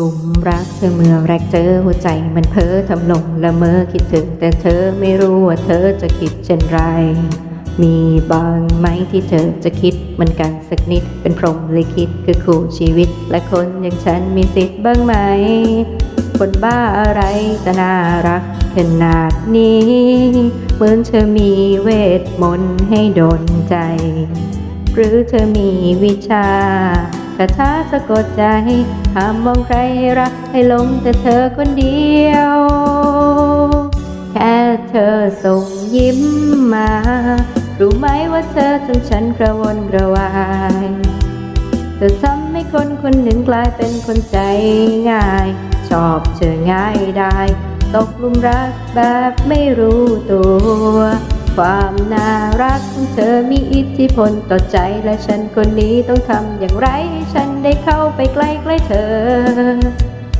หลุมรักเธอเมื่อแรกเจอหัวใจมันเพ้อทำหลงละเมอคิดถึงแต่เธอไม่รู้ว่าเธอจะคิดเช่นไร มีบางไหมที่เธอจะคิดมือนกันสักนิดเป็นพรหมลิขิตคือคู่ชีวิต และคนอย่างฉันมีสิทธิ์บ้างไหม คนบ้าอะไรจะน่ารักขนาดนี้เหมือนเธอมีเวทมนต์ให้โดนใจ หรือเธอมีวิชา คาถาสะกดใจห้ามมองใครรักให้หลงแต่เธอคนเดียว แค่เธอส่งยิ้มมา รู้ไหมว่าเธอจนฉันกระวนกระวายเธอทำให้คนคนหนึ่งกลายเป็นคนใจง่าย ชอบเธอง่ายได้ ตกลุมรักแบบไม่รู้ตัว ความน่ารักของเธอมีอิทธิพลต่อใจและฉันคนนี้ต้องทำอย่างไรให้ฉันได้เข้าไปใกล้ใกล้เธอ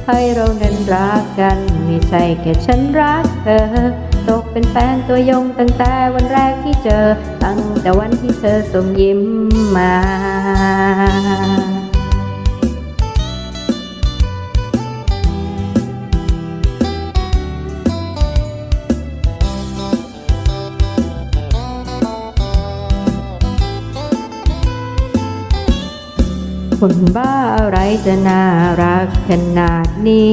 ให้เรานั้นรักกันไม่ใช่แค่ฉันรักเธอ ตกเป็นแฟนตัวยงตั้งแต่วันแรกที่เจอ ตั้งแต่วันที่เธอส่งยิ้มมา คนบ้าอะไรจะน่ารักขนาดนี้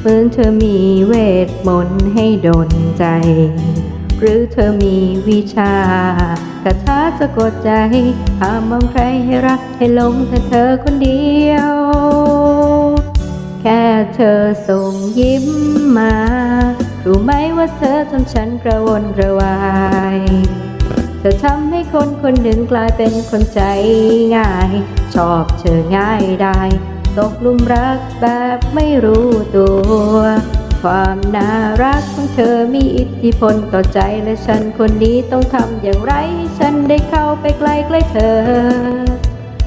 เหมือนเธอมีเวทมนต์ให้โดนใจ หรือเธอมีวิชาคาถาสะกดใจห้ามมองใครให้รักให้หลงแต่เธอคนเดียว แค่เธอส่งยิ้มมา รู้ไหมว่าเธอทำฉันกระวนกระวาย ธอทำให้คนคนหนึ่งกลายเป็นคนใจง่าย ชอบเธอง่ายได้ ตกหลุมรักแบบไม่รู้ตัว ความน่ารักของเธอมีอิทธิพลต่อใจและฉันคนนี้ต้องทำอย่างไรให้ฉันได้เข้าไปใกล้ใกล้เธอ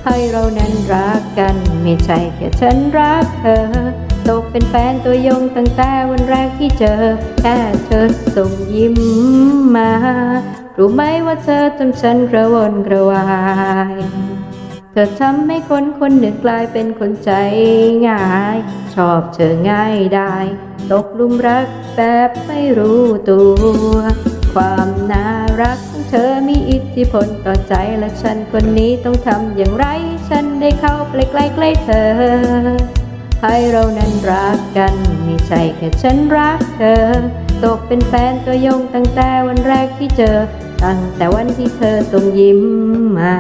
ให้เรานั้นรักกันไม่ใช่แค่ฉันรักเธอ ตกเป็นแฟนตัวยงตั้งแต่วันแรกที่เจอ แค่เธอส่งยิ้มมา รู้ไหมว่าเธอทำฉันกระวนกระวาย เธอทำให้คนคนหนึ่งกลายเป็นคนใจง่าย ชอบเธอง่ายได้ ตกลุมรักแบบไม่รู้ตัว ความน่ารักของเธอมีอิทธิพลต่อใจและฉันคนนี้ต้องทำอย่างไร ฉันได้เข้าไปใกล้ใกล้เธอ ให้เรานั้นรักกันไม่ใช่แค่ฉันรักเธอตกเป็นแฟนตัวยงตั้งแต่วันแรกที่เจอ ตั้งแต่วันที่เธอส่งยิ้มมา